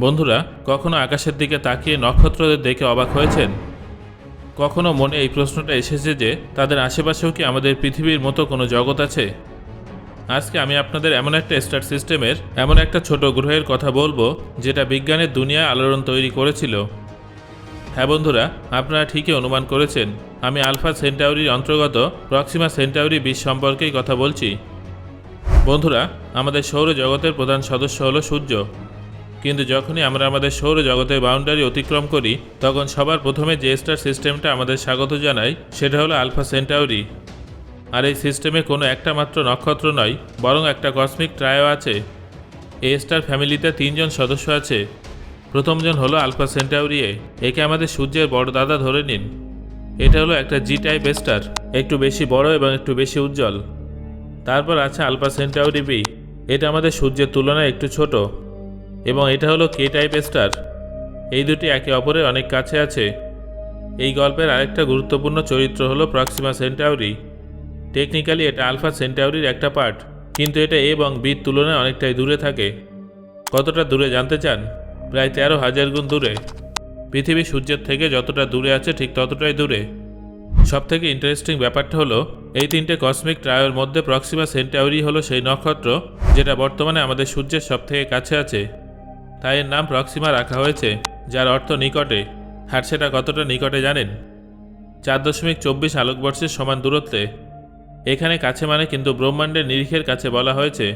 বন্ধুরা, কখনো আকাশের দিকে তাকিয়ে নক্ষত্রদের দেখে অবাক হয়েছেন? কখনো মনে এই প্রশ্নটা এসেছে যে, তাদের আশেপাশেও কি আমাদের পৃথিবীর মতো কোনো জগৎ আছে? আজকে আমি আপনাদের এমন একটা স্টার সিস্টেমের, এমন একটা ছোট গ্রহের কথা বলব, যেটা বিজ্ঞানের দুনিয়ায় আলোড়ন তৈরি করেছিল। হ্যাঁ বন্ধুরা, আপনারা ঠিকই অনুমান করেছেন। আমি আলফা সেন্টাউরির অন্তর্গত প্রক্সিমা সেন্টাউরি বিশ সম্পর্কেই কথা বলছি। বন্ধুরা, আমাদের সৌরজগতের প্রধান সদস্য হলো সূর্য। কিন্তু যখনই আমরা আমাদের সৌরজগতের বাউন্ডারি অতিক্রম করি, তখন সবার প্রথমে যে স্টার সিস্টেমটা আমাদের স্বাগত জানাই সেটা হলো আলফা সেন্টাউরি আর এই সিস্টেমে কোনো একটা মাত্র নক্ষত্র নয়, বরং একটা কসমিক ট্রায়ও আছে। এই স্টার ফ্যামিলিতে তিনজন সদস্য আছে। প্রথমজন হলো আলফা সেন্টাউরি একে আমাদের সূর্যের বড় দাদা ধরে নিন। এটা হলো একটা জি টাইপ স্টার একটু বেশি বড় এবং একটু বেশি উজ্জ্বল। তারপর আছে আলফা সেন্টাউরি বি এটা আমাদের সূর্যের তুলনায় একটু ছোট। এবং এটা হলো কে টাইপ স্টার এই দুটি একে অপরের অনেক কাছে আছে। এই গল্পের আরেকটা গুরুত্বপূর্ণ চরিত্র হলো প্রক্সিমা সেন্টাউরি টেকনিক্যালি এটা আলফা সেন্টাউরির একটা পার্ট কিন্তু এটা এ এবং বির তুলনায় অনেকটাই দূরে থাকে। কতটা দূরে জানতে চান? প্রায় তেরো হাজার গুণ দূরে। পৃথিবী সূর্যের থেকে যতটা দূরে আছে ঠিক ততটাই দূরে। সবথেকে ইন্টারেস্টিং ব্যাপারটা হলো, এই তিনটে কসমিক ট্রায়োর মধ্যে প্রক্সিমা সেন্টাউরি হলো সেই নক্ষত্র, যেটা বর্তমানে আমাদের সূর্যের সবথেকে কাছে আছে। তাই এর নাম প্রক্সিমা রাখা হয়েছে, যার অর্থ নিকটে। আর সেটা কতটা নিকটে জানেন? চার দশমিক চব্বিশ আলোকবর্ষের সমান দূরত্বে। এখানে কাছে মানে কিন্তু ব্রহ্মাণ্ডের নিরিখের কাছে বলা হয়েছে।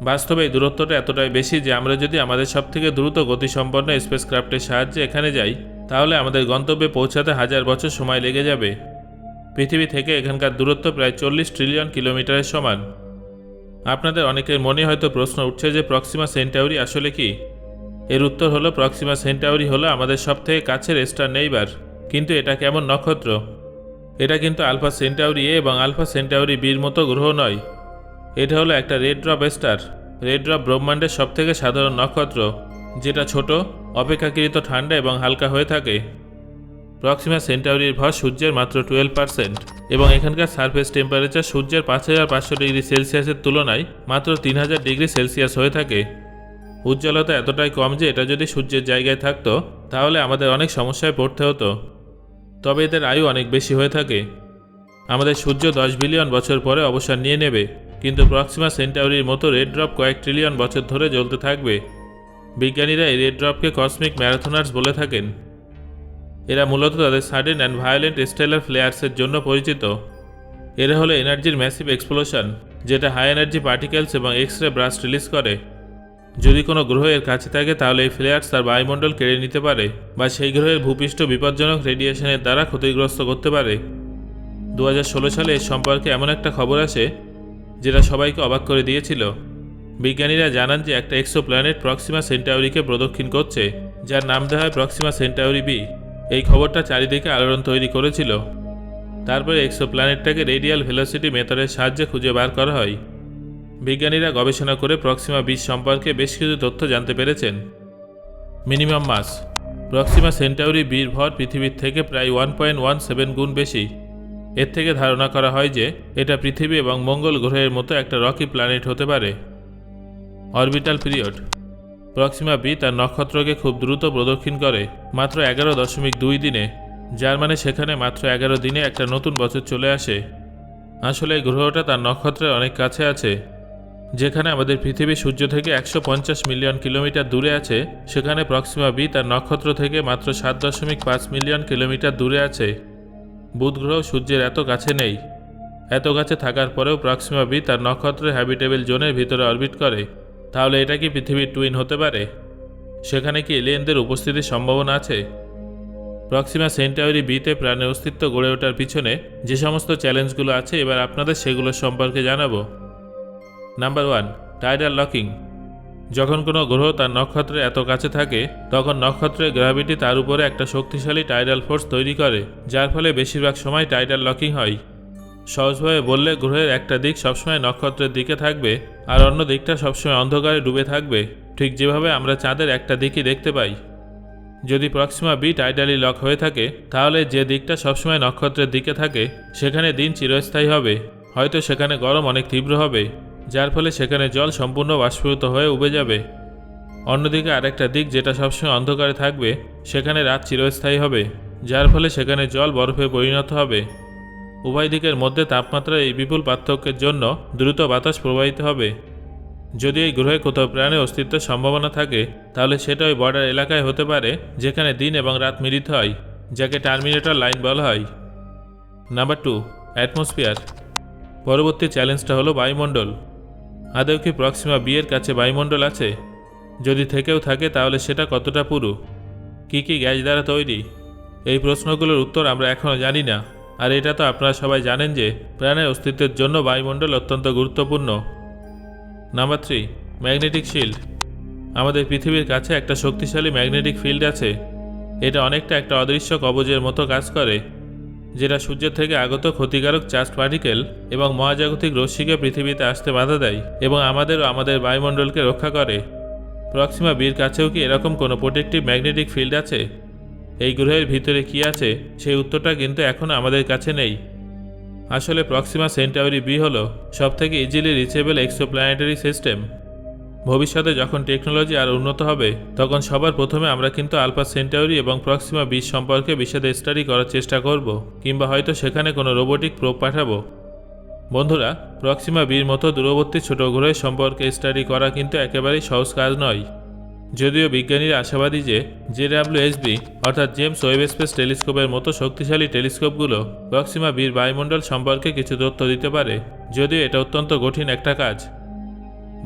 বাস্তবে এই দূরত্বটা এতটাই বেশি যে আমরা যদি আমাদের সবথেকে দ্রুত গতিসম্পন্ন স্পেসক্রাফটের সাহায্যে এখানে যাই, তাহলে আমাদের গন্তব্যে পৌঁছাতে হাজার বছর সময় লেগে যাবে। পৃথিবী থেকে এখানকার দূরত্ব প্রায় চল্লিশ ট্রিলিয়ন কিলোমিটারের সমান। আপনাদের অনেকের মনে হয়তো প্রশ্ন উঠছে যে প্রক্সিমা সেন্টাউরি আসলে কি? এর উত্তর হলো, প্রক্সিমা সেন্টাউরি হলো আমাদের সবথেকে কাছের স্টার নেইবার। কিন্তু এটা কেমন নক্ষত্র? এটা কিন্তু আলফা সেন্টাউরি এ এবং আলফা সেন্টাউরি বির মতো গ্রহ নয়। এটা হলো একটা red dwarf star. Red dwarf ব্রহ্মাণ্ডের সবথেকে সাধারণ নক্ষত্র, যেটা ছোট, অপেক্ষাকৃত ঠান্ডা এবং হালকা হয়ে থাকে। প্রক্সিমা সেন্টাউরির ভর সূর্যের মাত্র টুয়েলভ পার্সেন্ট এবং এখানকার সারফেস টেম্পারেচার সূর্যের পাঁচ হাজার পাঁচশো ডিগ্রি সেলসিয়াসের তুলনায় মাত্র তিন হাজার ডিগ্রি সেলসিয়াস হয়ে থাকে। উজ্জ্বলতা এতটাই কম যে এটা যদি সূর্যের জায়গায় থাকতো, তাহলে আমাদের অনেক সমস্যায় পড়তে হতো। তবে এদের আয়ু অনেক বেশি হয়ে থাকে। আমাদের সূর্য দশ বিলিয়ন বছর পরে অবসর নিয়ে নেবে, কিন্তু প্রক্সিমা সেন্টাউরির মতো রেড ড্রপ কয়েক ট্রিলিয়ন বছর ধরে জ্বলতে থাকবে। বিজ্ঞানীরা এই রেড ড্রপকে কসমিক ম্যারাথনার্স বলে থাকেন। এরা মূলত তাদের সাডেন অ্যান্ড ভায়োলেন্ট স্টেলার ফ্লেয়ার্সের জন্য পরিচিত। এরা হলো এনার্জির ম্যাসিভ এক্সপ্লোশন যেটা হাই এনার্জি পার্টিকেলস এবং এক্স রে ব্রাস্ট রিলিজ করে। যদি কোনো গ্রহ এর কাছে থাকে, তাহলে এই ফ্লেয়ার্স তার বায়ুমণ্ডল কেড়ে নিতে পারে বা সেই গ্রহের ভূপৃষ্ঠ বিপজ্জনক রেডিয়েশনের দ্বারা ক্ষতিগ্রস্ত করতে পারে। দু হাজার ষোলো সালে এর সম্পর্কে এমন একটা খবর আসে যেটা সবাইকে অবাক করে দিয়েছিল। বিজ্ঞানীরা জানান যে একটা এক্সো প্ল্যানেট প্রক্সিমা সেন্টাউরিকে প্রদক্ষিণ করছে, যার নাম দেওয়া হয় প্রক্সিমা সেন্টাউরি বি। এই খবরটা চারিদিকে আলোড়ন তৈরি করেছিল। তারপরে এক্সো প্ল্যানেটটাকে রেডিয়াল ভেলোসিটি মেথডের সাহায্যে খুঁজে বার করা হয়। বিজ্ঞানীরা গবেষণা করে প্রক্সিমা বিশ সম্পর্কে বেশ কিছু তথ্য জানতে পেরেছেন। মিনিমাম মাস। প্রক্সিমা সেন্টাউরি বীর ভর পৃথিবীর থেকে প্রায় ওয়ান পয়েন্ট ওয়ান সেভেন গুণ বেশি। এর থেকে ধারণা করা হয় যে, এটা পৃথিবী এবং মঙ্গল গ্রহের মতো একটা রকি প্ল্যানেট হতে পারে। Orbital period. প্রক্সিমা বি তার নক্ষত্রকে খুব দ্রুত প্রদক্ষিণ করে, মাত্র এগারো দশমিক দুই দিনে, যার মানে সেখানে মাত্র এগারো দিনে একটা নতুন বছর চলে আসে। আসলে এই গ্রহটা তার নক্ষত্রের অনেক কাছে আছে। যেখানে আমাদের পৃথিবী সূর্য থেকে একশো পঞ্চাশ মিলিয়ন কিলোমিটার দূরে আছে, সেখানে প্রক্সিমা বি তার নক্ষত্র থেকে মাত্র সাত দশমিক পাঁচ মিলিয়ন কিলোমিটার দূরে আছে। বুধ গ্রহ সূর্যের এত কাছে নেই। এত কাছে থাকার পরেও প্রক্সিমা বি তার নক্ষত্রের হ্যাবিটেবল জোনের ভিতরে অরবিট করে। তাহলে এটা কি পৃথিবীর টুইন হতে পারে? সেখানে কি এলিয়েনদের উপস্থিতির সম্ভাবনা আছে? প্রক্সিমা সেন্টাউরি বিতে প্রাণের অস্তিত্ব গড়ে ওঠার পিছনে যে সমস্ত চ্যালেঞ্জগুলো আছে, এবার আপনাদের সেগুলো সম্পর্কে জানাব। নাম্বার ওয়ান টাইডাল লকিং যখন কোনো গ্রহ তার নক্ষত্রের এত কাছে থাকে, তখন নক্ষত্রের গ্র্যাভিটি তার উপরে একটা শক্তিশালী টাইডাল ফোর্স তৈরি করে, যার ফলে বেশিরভাগ সময় টাইডাল লকিং হয়। সহজভাবে বললে গ্রহের একটা দিক সবসময় নক্ষত্রের দিকে থাকবে, আর অন্য দিকটা সবসময় অন্ধকারে ডুবে থাকবে। ঠিক যেভাবে আমরা চাঁদের একটা দিকই দেখতে পাই। যদি প্রক্সিমা বি টাইডালি লক হয়ে থাকে, তাহলে যে দিকটা সবসময় নক্ষত্রের দিকে থাকে, সেখানে দিন চিরস্থায়ী হবে। হয়তো সেখানে গরম অনেক তীব্র হবে। যার ফলে সেখানে জল সম্পূর্ণ বাষ্পীভূত হয়ে উবে যাবে। অন্যদিকে আরেকটা দিক যেটা সবসময় অন্ধকারে থাকবে, সেখানে রাত চিরস্থায়ী হবে, যার ফলে সেখানে জল বরফে পরিণত হবে। উভয় দিকের মধ্যে তাপমাত্রার এই বিপুল পার্থক্যের জন্য দ্রুত বাতাস প্রবাহিত হবে। যদি এই গ্রহে কোথাও প্রাণের অস্তিত্বের সম্ভাবনা থাকে, তাহলে সেটা ওই বর্ডার এলাকায় হতে পারে, যেখানে দিন এবং রাত মিলিত হয়, যাকে টার্মিনেটর লাইন বলা হয়। Number two, atmosphere. পরবর্তী চ্যালেঞ্জটা হলো বায়ুমণ্ডল। আদৌ কি প্রক্সিমা বিয়ের কাছে বায়ুমণ্ডল আছে? যদি থেকেও থাকে, তাহলে সেটা কতটা পুরু? কী কী গ্যাস দ্বারা তৈরি? এই প্রশ্নগুলোর উত্তর আমরা এখনও জানি না। আর এটা তো আপনারা সবাই জানেন যে, প্রাণের অস্তিত্বের জন্য বায়ুমণ্ডল অত্যন্ত গুরুত্বপূর্ণ। Number three, magnetic shield. আমাদের পৃথিবীর কাছে একটা শক্তিশালী ম্যাগনেটিক ফিল্ড আছে। এটা অনেকটা একটা অদৃশ্য কবজের মতো কাজ করে। যেটা সূর্যের থেকে আগত ক্ষতিকারক চার্জ পার্টিকেল এবং মহাজাগতিক রশ্মিকে পৃথিবীতে আসতে বাধা দেয় এবং আমাদের ও আমাদের বায়ুমণ্ডলকে রক্ষা করে। প্রক্সিমা বির কাছেও কি এরকম কোনো প্রোটেক্টিভ ম্যাগনেটিক ফিল্ড আছে? এই গ্রহের ভিতরে কি আছে? সেই উত্তরটা কিন্তু এখনও আমাদের কাছে নেই। আসলে প্রক্সিমা সেন্টাউরি বি হলো সবথেকে ইজিলি রিচেবল এক্সোপ্ল্যানেটারি সিস্টেম ভবিষ্যতে যখন টেকনোলজি আর উন্নত হবে, তখন সবার প্রথমে আমরা কিন্তু আলফা সেন্টাউরি এবং প্রক্সিমা বিশ সম্পর্কে বিশদে স্টাডি করার চেষ্টা করব, কিংবা হয়তো সেখানে কোনো রোবোটিক প্রোপ পাঠাবো। বন্ধুরা, প্রক্সিমা বির মতো দূরবর্তী ছোট গ্রহের সম্পর্কে স্টাডি করা কিন্তু একেবারেই সহজ কাজ নয়। যদিও বিজ্ঞানীরা আশাবাদী যে জেডাব্লিউএসবি অর্থাৎ জেমস ওয়েব স্পেস টেলিস্কোপের মতো শক্তিশালী টেলিস্কোপগুলো প্রক্সিমা বির বায়ুমণ্ডল সম্পর্কে কিছু তথ্য দিতে পারে, যদিও এটা অত্যন্ত কঠিন একটা কাজ।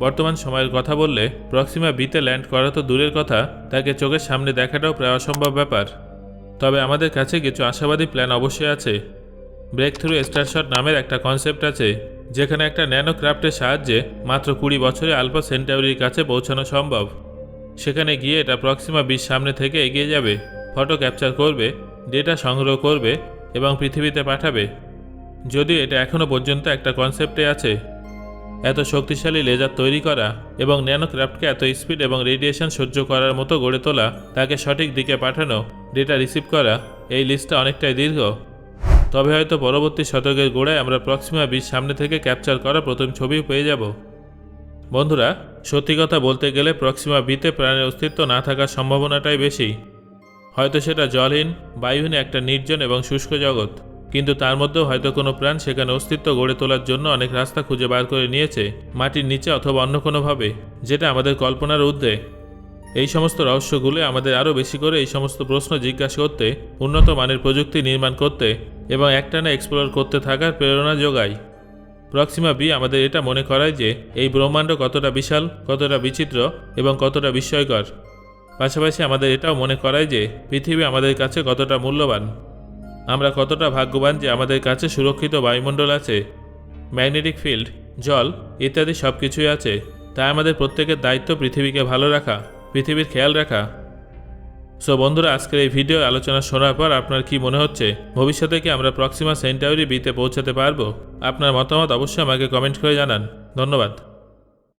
বর্তমান সময়ের কথা বললে প্রক্সিমা বিতে ল্যান্ড করা তো দূরের কথা, তাকে চোখের সামনে দেখাটাও প্রায় অসম্ভব ব্যাপার। তবে আমাদের কাছে কিছু আশাবাদী প্ল্যান অবশ্যই আছে। ব্রেক থ্রু স্টারশট নামের একটা কনসেপ্ট আছে, যেখানে একটা ন্যানো ক্রাফটের সাহায্যে মাত্র কুড়ি বছরে আলফা সেন্টাউরির কাছে পৌঁছানো সম্ভব। সেখানে গিয়ে এটা প্রক্সিমা বিশ সামনে থেকে এগিয়ে যাবে, ফটো ক্যাপচার করবে, ডেটা সংগ্রহ করবে এবং পৃথিবীতে পাঠাবে। যদিও এটা এখনও পর্যন্ত একটা কনসেপ্টে আছে এত শক্তিশালী লেজার তৈরি করা এবং ন্যানোক্রাফটকে এত স্পিড এবং রেডিয়েশন সহ্য করার মতো গড়ে তোলা, তাকে সঠিক দিকে পাঠানো, ডেটা রিসিভ করা, এই লিস্টটা অনেকটাই দীর্ঘ। তবে হয়তো পরবর্তী শতকের গোড়ায় আমরা প্রক্সিমা বিশ সামনে থেকে ক্যাপচার করা প্রথম ছবিও পেয়ে যাব। বন্ধুরা, সত্যি কথা বলতে গেলে প্রক্সিমা বিতে প্রাণের অস্তিত্ব না থাকার সম্ভাবনাটাই বেশি। হয়তো সেটা জলহীন, বায়ুহীন একটা নির্জন এবং শুষ্ক জগৎ। কিন্তু তার মধ্যেও হয়তো কোনো প্রাণ সেখানে অস্তিত্ব গড়ে তোলার জন্য অনেক রাস্তা খুঁজে বার করে নিয়েছে, মাটির নিচে অথবা অন্য কোনোভাবে, যেটা আমাদের কল্পনার ঊর্ধ্বে। এই সমস্ত রহস্যগুলো আমাদের আরও বেশি করে এই সমস্ত প্রশ্ন জিজ্ঞাসা করতে, উন্নত মানের প্রযুক্তি নির্মাণ করতে এবং একটানা এক্সপ্লোর করতে থাকার প্রেরণা যোগায়। প্রক্সিমা বি আমাদের এটা মনে করায় যে, এই ব্রহ্মাণ্ড কতটা বিশাল, কতটা বিচিত্র এবং কতটা বিস্ময়কর। পাশাপাশি আমাদের এটাও মনে করায় যে, পৃথিবী আমাদের কাছে কতটা মূল্যবান। আমরা কতটা ভাগ্যবান যে আমাদের কাছে সুরক্ষিত বায়ুমণ্ডল আছে, ম্যাগনেটিক ফিল্ড, জল ইত্যাদি সব কিছুই আছে। তাই আমাদের প্রত্যেকের দায়িত্ব পৃথিবীকে ভালো রাখা, পৃথিবীর খেয়াল রাখা। সো বন্ধুরা, আজকের এই ভিডিও আলোচনা শোনার পর আপনার কি মনে হচ্ছে? ভবিষ্যতে কি আমরা প্রক্সিমা সেন্টাউরি বিতে পৌঁছাতে পারব? আপনার মতামত অবশ্যই আমাকে কমেন্ট করে জানান। ধন্যবাদ।